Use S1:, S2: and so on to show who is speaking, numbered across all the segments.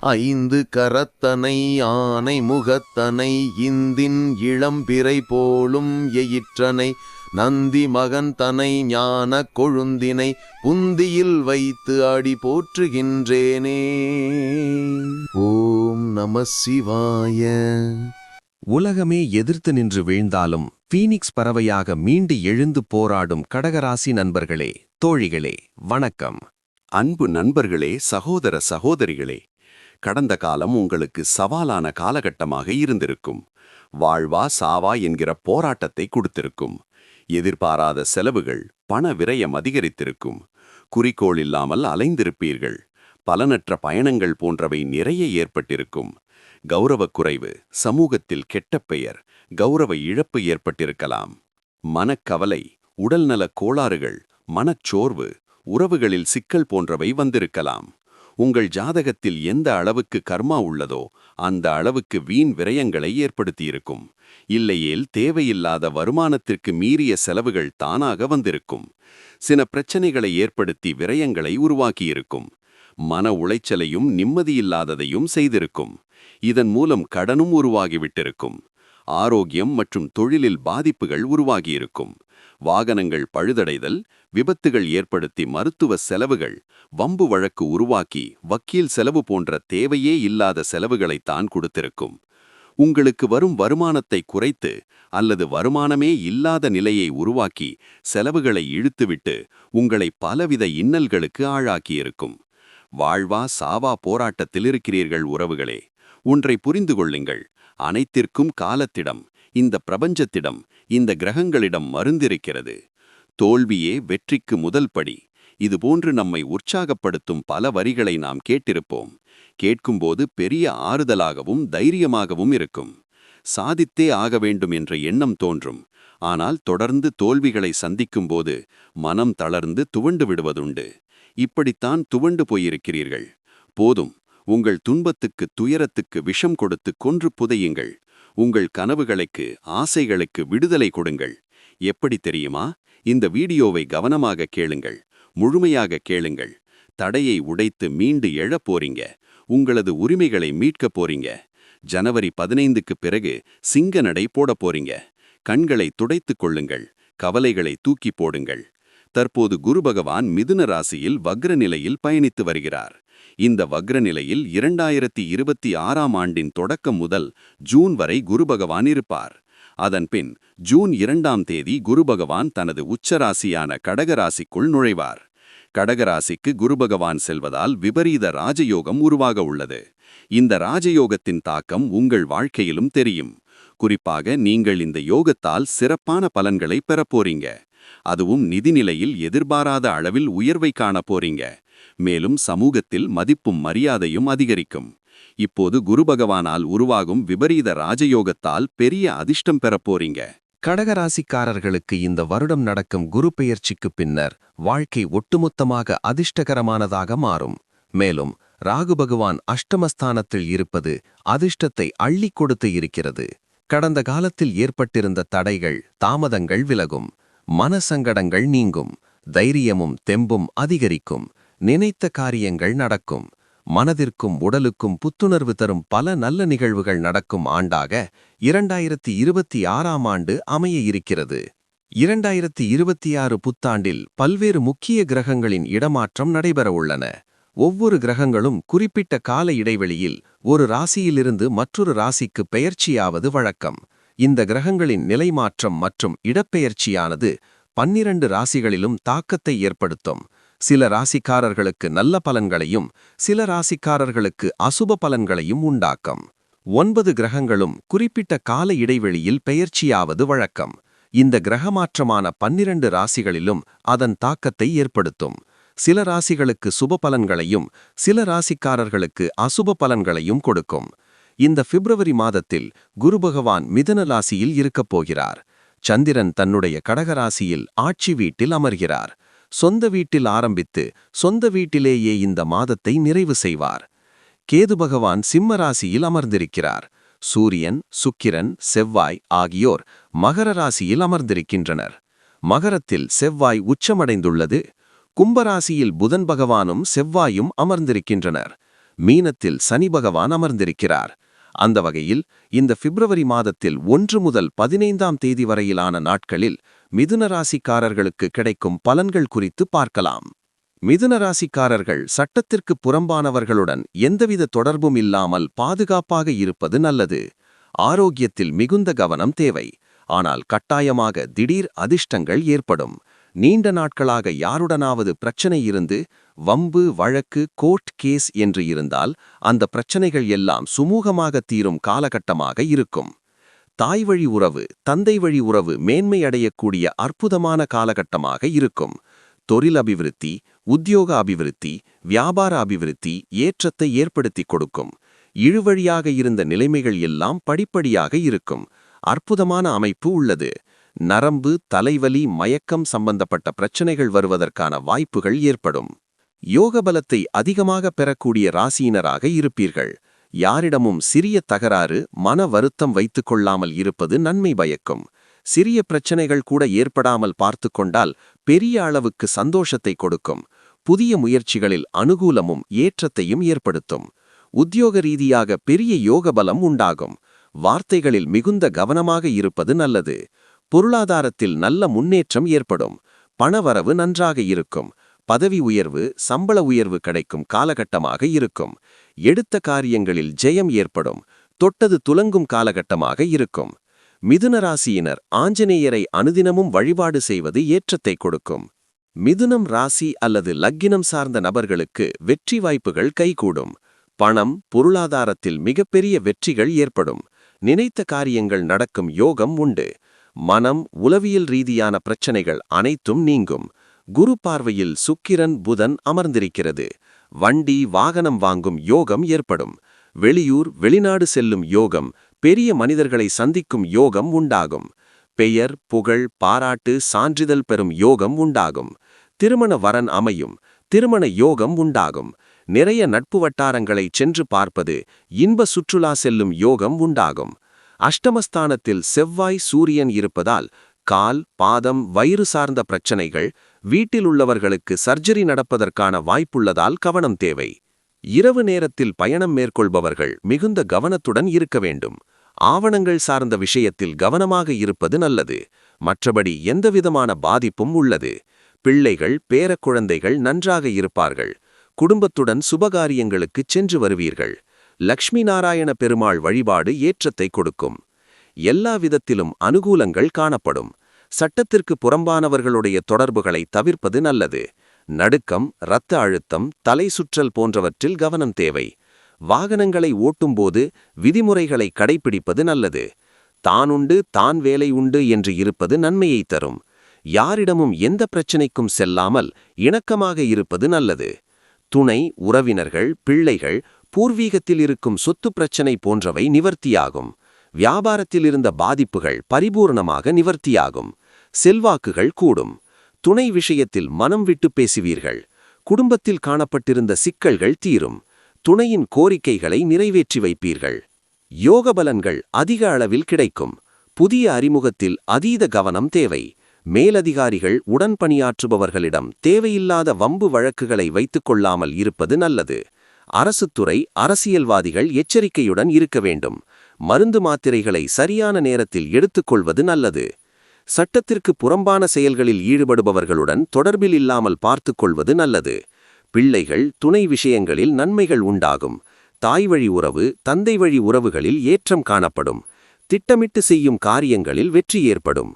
S1: ஐந்து கரத்தனை ஆனை முகத்தனை இந்தின் இளம்பிறை போலும் எயிற்றனை நந்தி மகன் தனை ஞான கொழுந்தினை புந்தியில் வைத்து அடி போற்றுகின்றேனே. ஓம் நம சிவாய.
S2: உலகமே எதிர்த்து நின்று வீழ்ந்தாலும் பீனிக்ஸ் பறவையாக மீண்டு எழுந்து போராடும் கடகராசி நண்பர்களே தோழிகளே வணக்கம்.
S3: அன்பு நண்பர்களே சகோதர சகோதரிகளே கடந்த காலம் உங்களுக்கு சவாலான காலகட்டமாக இருந்திருக்கும். வாழ்வா சாவா என்கிற போராட்டத்தை கொடுத்திருக்கும். எதிர்பாராத செலவுகள் பண விரயம் அதிகரித்திருக்கும். குறிக்கோள் இல்லாமல் அலைந்திருப்பீர்கள். பலனற்ற பயணங்கள் போன்றவை நிறைய ஏற்பட்டிருக்கும். கௌரவக் குறைவு சமூகத்தில் கெட்ட பெயர் கௌரவ இழப்பு ஏற்பட்டிருக்கலாம். மனக்கவலை உடல்நலக் கோளாறுகள் மனச்சோர்வு உறவுகளில் சிக்கல் போன்றவை வந்திருக்கலாம். உங்கள் ஜாதகத்தில் எந்த அளவுக்கு கர்மா உள்ளதோ அந்த அளவுக்கு வீண் விரயங்களை ஏற்படுத்தியிருக்கும். இல்லையேல் தேவையில்லாத வருமானத்திற்கு மீறிய செலவுகள் தானாக வந்திருக்கும். சில பிரச்சனைகளை ஏற்படுத்தி விரயங்களை உருவாக்கியிருக்கும். மன உளைச்சலையும் நிம்மதியில்லாததையும் செய்திருக்கும். இதன் மூலம் கடனும் உருவாகிவிட்டிருக்கும். ஆரோக்கியம் மற்றும் தொழிலில் பாதிப்புகள் உருவாகியிருக்கும். வாகனங்கள் பழுதடைதல் விபத்துகள் ஏற்படுத்தி மருத்துவ செலவுகள் வம்பு வழக்கு உருவாக்கி வக்கீல் செலவு போன்ற தேவையே இல்லாத செலவுகளைத்தான் கொடுத்திருக்கும். உங்களுக்கு வரும் வருமானத்தை குறைத்து அல்லது வருமானமே இல்லாத நிலையை உருவாக்கி செலவுகளை இழுத்துவிட்டு உங்களை பலவித இன்னல்களுக்கு ஆளாக்கியிருக்கும். வாழ்வா சாவா போராட்டத்தில் இருக்கிறீர்கள் உறவுகளே. ஒன்றை புரிந்து கொள்ளுங்கள். அனைத்திற்கும் காலத்திடம் இந்த பிரபஞ்சத்திடம் இந்த கிரகங்களிடம் மருந்திருக்கிறது. தோல்வியே வெற்றிக்கு முதல் படி. இதுபோன்று நம்மை உற்சாகப்படுத்தும் பல வரிகளை நாம் கேட்டிருப்போம். கேட்கும்போது பெரிய ஆறுதலாகவும் தைரியமாகவும் இருக்கும். சாதித்தே ஆக வேண்டும் என்ற எண்ணம் தோன்றும். ஆனால் தொடர்ந்து தோல்விகளை சந்திக்கும்போது மனம் தளர்ந்து துவண்டு விடுவதுண்டு. இப்படித்தான் துவண்டு போயிருக்கிறீர்கள். போதும். உங்கள் துன்பத்துக்கு துயரத்துக்கு விஷம் கொடுத்து கொன்று புதையுங்கள். உங்கள் கனவுகளுக்கு ஆசைகளுக்கு விடுதலை கொடுங்கள். எப்படி தெரியுமா? இந்த வீடியோவை கவனமாக கேளுங்கள். முழுமையாக கேளுங்கள். தடையை உடைத்து மீண்டு எழப் போறீங்க. உங்களது உரிமைகளை மீட்கப் போறீங்க. ஜனவரி பதினைந்துக்கு பிறகு சிங்க நடை போடப் போறீங்க. கண்களை துடைத்துக் கொள்ளுங்கள். கவலைகளை தூக்கி போடுங்கள். தற்போது குரு பகவான் மிதுன ராசியில் வக்ர நிலையில் பயணித்து வருகிறார். இந்த வக்ர நிலையில் இரண்டாயிரத்தி இருபத்தி ஆறாம் ஆண்டின் தொடக்கம் முதல் ஜூன் வரை குரு பகவான் இருப்பார். அதன்பின் ஜூன் இரண்டாம் தேதி குரு பகவான் தனது உச்சராசியான கடகராசிக்குள் நுழைவார். கடகராசிக்கு குரு பகவான் செல்வதால் விபரீத ராஜயோகம் உருவாக உள்ளது. இந்த ராஜயோகத்தின் தாக்கம் உங்கள் வாழ்க்கையிலும் தெரியும். குறிப்பாக நீங்கள் இந்த யோகத்தால் சிறப்பான பலன்களை பெறப்போறீங்க அதுவும் நிதிநிலையில் எதிர்பாராத அளவில் உயர்வை காண போறீங்க. மேலும் சமூகத்தில் மதிப்பும் மரியாதையும் அதிகரிக்கும். இப்போது குரு பகவானால் உருவாகும் விபரீத ராஜயோகத்தால் பெரிய அதிர்ஷ்டம் பெறப்போறீங்க
S2: கடகராசிக்காரர்களுக்கு இந்த வருடம் நடக்கும் குரு பெயர்ச்சிக்கு பின்னர் வாழ்க்கை ஒட்டுமொத்தமாக அதிர்ஷ்டகரமானதாக மாறும். மேலும் ராகு பகவான் அஷ்டமஸ்தானத்தில் இருப்பது அதிர்ஷ்டத்தை அள்ளிக் கொடுத்து இருக்கிறது. கடந்த காலத்தில் ஏற்பட்டிருந்த தடைகள் தாமதங்கள் விலகும். மனசங்கடங்கள் நீங்கும். தைரியமும் தெம்பும் அதிகரிக்கும். நினைத்த காரியங்கள் நடக்கும். மனதிற்கும் உடலுக்கும் புத்துணர்வு தரும் பல நல்ல நிகழ்வுகள் நடக்கும் ஆண்டாக இரண்டாயிரத்தி இருபத்தி ஆறாம் ஆண்டு அமைய இருக்கிறது. இரண்டாயிரத்தி இருபத்தி ஆறு புத்தாண்டில் பல்வேறு முக்கிய கிரகங்களின் இடமாற்றம் நடைபெறவுள்ளன ஒவ்வொரு கிரகங்களும் குறிப்பிட்ட கால இடைவெளியில் ஒரு ராசியிலிருந்து மற்றொரு ராசிக்கு பெயர்ச்சியாவது வழக்கம். இந்த கிரகங்களின் நிலைமாற்றம் மற்றும் இடப்பெயர்ச்சியானது பன்னிரண்டு ராசிகளிலும் தாக்கத்தை ஏற்படுத்தும். சில ராசிக்காரர்களுக்கு நல்ல பலன்களையும் சில ராசிக்காரர்களுக்கு அசுப பலன்களையும் உண்டாக்கும். ஒன்பது கிரகங்களும் குறிப்பிட்ட கால இடைவெளியில் பெயர்ச்சியாவது வழக்கம். இந்த கிரகமாற்றமான பன்னிரண்டு ராசிகளிலும் அதன் தாக்கத்தை ஏற்படுத்தும். சில ராசிகளுக்கு சுப பலன்களையும் சில ராசிக்காரர்களுக்கு அசுப பலன்களையும் கொடுக்கும். இந்த பிப்ரவரி மாதத்தில் குரு பகவான் மிதன ராசியில் இருக்கப் போகிறார். சந்திரன் தன்னுடைய கடகராசியில் ஆட்சி வீட்டில் அமர்கிறார். சொந்த வீட்டில் ஆரம்பித்து சொந்த வீட்டிலேயே இந்த மாதத்தை நிறைவு செய்வார். கேது பகவான் சிம்ம ராசியில் அமர்ந்திருக்கிறார். சூரியன் சுக்கிரன் செவ்வாய் ஆகியோர் மகர ராசியில் அமர்ந்திருக்கின்றனர். மகரத்தில் செவ்வாய் உச்சமடைந்துள்ளது. கும்பராசியில் புதன் பகவானும் செவ்வாயும் அமர்ந்திருக்கின்றனர். மீனத்தில் சனி பகவான் அமர்ந்திருக்கிறார். அந்த வகையில் இந்த பிப்ரவரி மாதத்தில் ஒன்று முதல் பதினைந்தாம் தேதி வரையிலான நாட்களில் மிதுன ராசிக்காரர்களுக்கு கிடைக்கும் பலன்கள் குறித்து பார்க்கலாம். மிதுன ராசிக்காரர்கள் சட்டத்திற்கு புறம்பானவர்களுடன் எந்தவித தொடர்பும் இல்லாமல் பாதுகாப்பாக இருப்பது நல்லது. ஆரோக்கியத்தில் மிகுந்த கவனம் தேவை. ஆனால் கட்டாயமாக திடீர் அதிர்ஷ்டங்கள் ஏற்படும். நீண்ட நாட்களாக யாருடனாவது பிரச்சனை இருந்து வம்பு வழக்கு கோர்ட் கேஸ் என்று இருந்தால் அந்த பிரச்சனைகள் எல்லாம் சுமூகமாக தீரும் காலகட்டமாக இருக்கும். தாய் வழி உறவு தந்தை வழி உறவு மேன்மை அடையக்கூடிய அற்புதமான காலகட்டமாக இருக்கும். தொழில் அபிவிருத்தி உத்தியோக அபிவிருத்தி வியாபார அபிவிருத்தி ஏற்றத்தை ஏற்படுத்தி கொடுக்கும். இழுவழியாக இருந்த நிலைமைகள் எல்லாம் படிப்படியாக இருக்கும். அற்புதமான அமைப்பு உள்ளது. நரம்பு தலைவலி மயக்கம் சம்பந்தப்பட்ட பிரச்சனைகள் வருவதற்கான வாய்ப்புகள் ஏற்படும். யோக பலத்தை அதிகமாக பெறக்கூடிய ராசியினராக இருப்பீர்கள். யாரிடமும் சிறிய தகராறு மன வருத்தம் வைத்து கொள்ளாமல் இருப்பது நன்மை பயக்கும். சிறிய பிரச்சனைகள் கூட ஏற்படாமல் பார்த்து கொண்டால் பெரிய அளவுக்கு சந்தோஷத்தை கொடுக்கும். புதிய முயற்சிகளில் அனுகூலமும் ஏற்றத்தையும் ஏற்படுத்தும். உத்தியோக ரீதியாக பெரிய யோக பலம் உண்டாகும். வார்த்தைகளில் மிகுந்த கவனமாக இருப்பது நல்லது. பொருளாதாரத்தில் நல்ல முன்னேற்றம் ஏற்படும். பணவரவு நன்றாக இருக்கும். பதவி உயர்வு சம்பள உயர்வு கிடைக்கும் காலகட்டமாக இருக்கும். எடுத்த காரியங்களில் ஜெயம் ஏற்படும். தொட்டது துலங்கும் காலகட்டமாக இருக்கும். மிதுன ராசியினர் ஆஞ்சநேயரை அனுதினமும் வழிபாடு செய்வது ஏற்றத்தை கொடுக்கும். மிதுனம் ராசி அல்லது லக்கினம் சார்ந்த நபர்களுக்கு வெற்றி வாய்ப்புகள் கைகூடும். பணம் பொருளாதாரத்தில் மிகப்பெரிய வெற்றிகள் ஏற்படும். நினைத்த காரியங்கள் நடக்கும் யோகம் உண்டு. மனம் உளவியல் ரீதியான பிரச்சனைகள் அனைத்தும் நீங்கும். குரு பார்வையில் சுக்கிரன் புதன் அமர்ந்திருக்கிறது. வண்டி வாகனம் வாங்கும் யோகம் ஏற்படும். வெளியூர் வெளிநாடு செல்லும் யோகம் பெரிய மனிதர்களை சந்திக்கும் யோகம் உண்டாகும். பெயர் புகழ் பாராட்டு சான்றிதழ் பெறும் யோகம் உண்டாகும். திருமண வரன் அமையும் திருமண யோகம் உண்டாகும். நிறைய நட்பு வட்டாரங்களை சென்று பார்ப்பது இன்ப சுற்றுலா செல்லும் யோகம் உண்டாகும். அஷ்டமஸ்தானத்தில் செவ்வாய் சூரியன் இருப்பதால் கால் பாதம் வயிறு சார்ந்த பிரச்சனைகள் வீட்டில் உள்ளவர்களுக்கு சர்ஜரி நடப்பதற்கான வாய்ப்புள்ளதால் கவனம் தேவை. இரவு நேரத்தில் பயணம் மேற்கொள்பவர்கள் மிகுந்த கவனத்துடன் இருக்க வேண்டும். ஆவணங்கள் சார்ந்த விஷயத்தில் கவனமாக இருப்பது நல்லது. மற்றபடி எந்தவிதமான பாதிப்பும் உள்ளது. பிள்ளைகள் பேரக்குழந்தைகள் நன்றாக இருப்பார்கள். குடும்பத்துடன் சுபகாரியங்களுக்கு சென்று வருவீர்கள். லக்ஷ்மி நாராயண பெருமாள் வழிபாடு ஏற்றத்தை கொடுக்கும். எல்லா விதத்திலும் அனுகூலங்கள் காணப்படும். சட்டத்திற்கு புறம்பானவர்களுடைய தொடர்புகளை தவிர்ப்பது நல்லது. நடுக்கம் இரத்த அழுத்தம் தலை சுற்றல் போன்றவற்றில் கவனம் தேவை. வாகனங்களை ஓட்டும்போது விதிமுறைகளை கடைபிடிப்பது நல்லது. தான் உண்டு தான் வேலை உண்டு என்று இருப்பது நன்மையை தரும். யாரிடமும் எந்த பிரச்சினைக்கும் செல்லாமல் இணக்கமாக இருப்பது நல்லது. துணை உறவினர்கள் பிள்ளைகள் பூர்வீகத்தில் இருக்கும் சொத்து பிரச்சனை போன்றவை நிவர்த்தியாகும். வியாபாரத்தில் இருந்த பாதிப்புகள் பரிபூர்ணமாக நிவர்த்தியாகும். செல்வாக்குகள் கூடும். துணை விஷயத்தில் மனம் விட்டு பேசுவீர்கள். குடும்பத்தில் காணப்பட்டிருந்த சிக்கல்கள் தீரும். துணையின் கோரிக்கைகளை நிறைவேற்றி வைப்பீர்கள். யோக பலன்கள் அதிக அளவில் கிடைக்கும். புதிய அறிமுகத்தில் அதீத கவனம் தேவை. மேலதிகாரிகள் உடன் பணியாற்றுபவர்களிடம் தேவையில்லாத வம்பு வழக்குகளை வைத்துக் கொள்ளாமல் இருப்பது நல்லது. அரசுத்துறை அரசியல்வாதிகள் எச்சரிக்கையுடன் இருக்க வேண்டும். மருந்து மாத்திரைகளை சரியான நேரத்தில் எடுத்துக்கொள்வது நல்லது. சட்டத்திற்கு புறம்பான செயல்களில் ஈடுபடுபவர்களுடன் தொடர்பில் இல்லாமல் பார்த்துக்கொள்வது நல்லது. பிள்ளைகள் துணை விஷயங்களில் நன்மைகள் உண்டாகும். தாய் வழி உறவு தந்தை வழி உறவுகளில் ஏற்றம் காணப்படும். திட்டமிட்டு செய்யும் காரியங்களில் வெற்றி ஏற்படும்.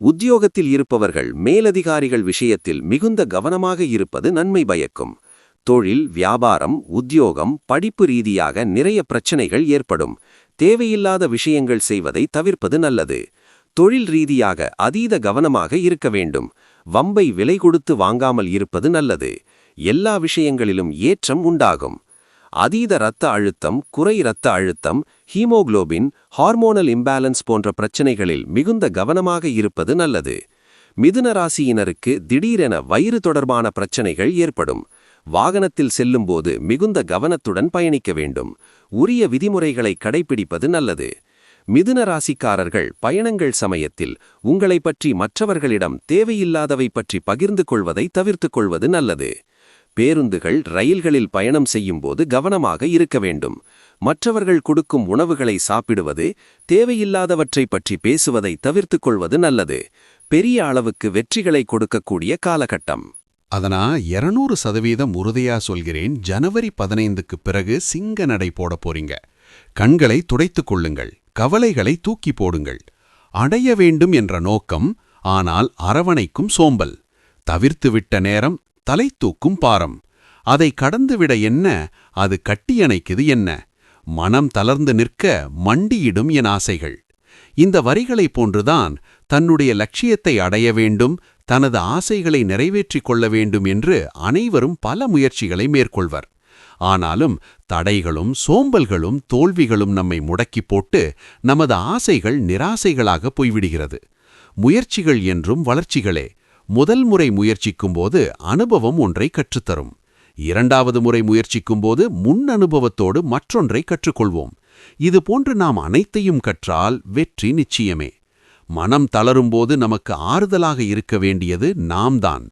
S2: உத்தியோகத்தில் இருப்பவர்கள் மேலதிகாரிகள் விஷயத்தில் மிகுந்த கவனமாக இருப்பது நன்மை பயக்கும். தொழில் வியாபாரம் உத்தியோகம் படிப்பு ரீதியாக நிறைய பிரச்சனைகள் ஏற்படும். தேவையில்லாத விஷயங்கள் செய்வதை தவிர்ப்பது நல்லது. தொழில் ரீதியாக அதீத கவனமாக இருக்க வேண்டும். வம்பை விலை கொடுத்து வாங்காமல் இருப்பது நல்லது. எல்லா விஷயங்களிலும் ஏற்றம் உண்டாகும். அதீத இரத்த அழுத்தம் குறை இரத்த அழுத்தம் ஹீமோகுளோபின் ஹார்மோனல் இம்பேலன்ஸ் போன்ற பிரச்சனைகளில் மிகுந்த கவனமாக இருப்பது நல்லது. மிதுன ராசியினருக்கு திடீரென வயிறு தொடர்பான பிரச்சனைகள் ஏற்படும். வாகனத்தில் செல்லும்போது மிகுந்த கவனத்துடன் பயணிக்க வேண்டும். உரிய விதிமுறைகளை கடைபிடிப்பது நல்லது. மிதுன ராசிக்காரர்கள் பயணங்கள் சமயத்தில் உங்களை பற்றி மற்றவர்களிடம் தேவையில்லாதவை பற்றி பகிர்ந்து கொள்வதை தவிர்த்துக் கொள்வது நல்லது. பேருந்துகள் ரயில்களில் பயணம் செய்யும்போது கவனமாக இருக்க வேண்டும். மற்றவர்கள் கொடுக்கும் உணவுகளை சாப்பிடுவது தேவையில்லாதவற்றை பற்றி பேசுவதை தவிர்த்துக் கொள்வது நல்லது. பெரிய அளவுக்கு வெற்றிகளை கொடுக்கக்கூடிய காலகட்டம்.
S3: அதனா இருநூறு சதவீதம் உறுதியா சொல்கிறேன். ஜனவரி பதினைந்துக்கு பிறகு சிங்க நடை போட போறீங்க. கண்களை துடைத்துக் கொள்ளுங்கள். கவலைகளை தூக்கி போடுங்கள். அடைய வேண்டும் என்ற நோக்கம் ஆனால் அரவணைக்கும் சோம்பல். தவிர்த்துவிட்ட நேரம் தலை தூக்கும் பாரம். அதை கடந்துவிட என்ன? அது கட்டியணைக்குது என்ன? மனம் தளர்ந்து நிற்க மண்டியிடும் என் ஆசைகள். இந்த வரிகளைப் போன்றுதான் தன்னுடைய லட்சியத்தை அடைய வேண்டும் தனது ஆசைகளை நிறைவேற்றிக் கொள்ள வேண்டும் என்று அனைவரும் பல முயற்சிகளை மேற்கொள்வர். ஆனாலும் தடைகளும் சோம்பல்களும் தோல்விகளும் நம்மை முடக்கிப் போட்டு நமது ஆசைகள் நிராசைகளாக போய்விடுகிறது. முயற்சிகள் என்றும் வளர்ச்சிகளே முதல் முறை முயற்சிக்கும்போது அனுபவம் ஒன்றை கற்றுத்தரும். இரண்டாவது முறை முயற்சிக்கும்போது முன் அனுபவத்தோடு மற்றொன்றை கற்றுக்கொள்வோம். இது போன்று நாம் அனைத்தையும் கற்றால் வெற்றி நிச்சயமே. மனம் தளரும்போது நமக்கு ஆறுதலாக இருக்க வேண்டியது நாம்தான்.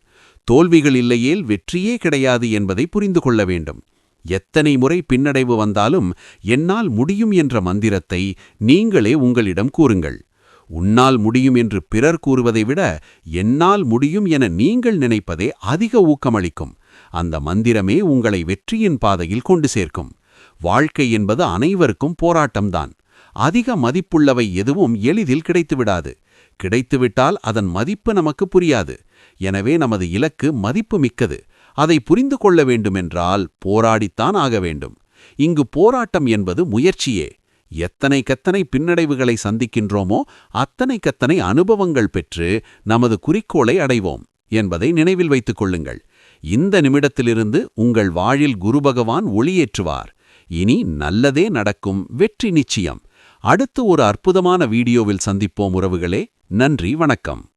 S3: தோல்விகள் இல்லையேல் வெற்றியே கிடையாது என்பதை புரிந்து கொள்ள வேண்டும். எத்தனை முறை பின்னடைவு வந்தாலும் என்னால் முடியும் என்ற மந்திரத்தை நீங்களே உங்களிடம் கூறுங்கள். உன்னால் முடியும் என்று பிறர் கூறுவதை விட என்னால் முடியும் என நீங்கள் நினைப்பதே அதிக ஊக்கமளிக்கும். அந்த மந்திரமே உங்களை வெற்றியின் பாதையில் கொண்டு சேர்க்கும். வாழ்க்கை என்பது அனைவருக்கும் போராட்டம்தான். அதிக மதிப்புள்ளவை எதுவும் எளிதில் கிடைத்துவிடாது. கிடைத்துவிட்டால் அதன் மதிப்பு நமக்கு புரியாது. எனவே நமது இலக்கு மதிப்பு மிக்கது. அதை புரிந்து கொள்ள வேண்டுமென்றால் போராடித்தான் ஆக வேண்டும். இங்கு போராட்டம் என்பது முயற்சியே. எத்தனை கத்தனை பின்னடைவுகளை சந்திக்கின்றோமோ அத்தனை கத்தனை அனுபவங்கள் பெற்று நமது குறிக்கோளை அடைவோம் என்பதை நினைவில் வைத்துக் கொள்ளுங்கள். இந்த நிமிடத்திலிருந்து உங்கள் வாழில் குரு பகவான் ஒளியேற்றுவார். இனி நல்லதே நடக்கும் வெற்றி நிச்சயம். அடுத்து ஒரு அற்புதமான வீடியோவில் சந்திப்போம் உறவுகளே. நன்றி வணக்கம்.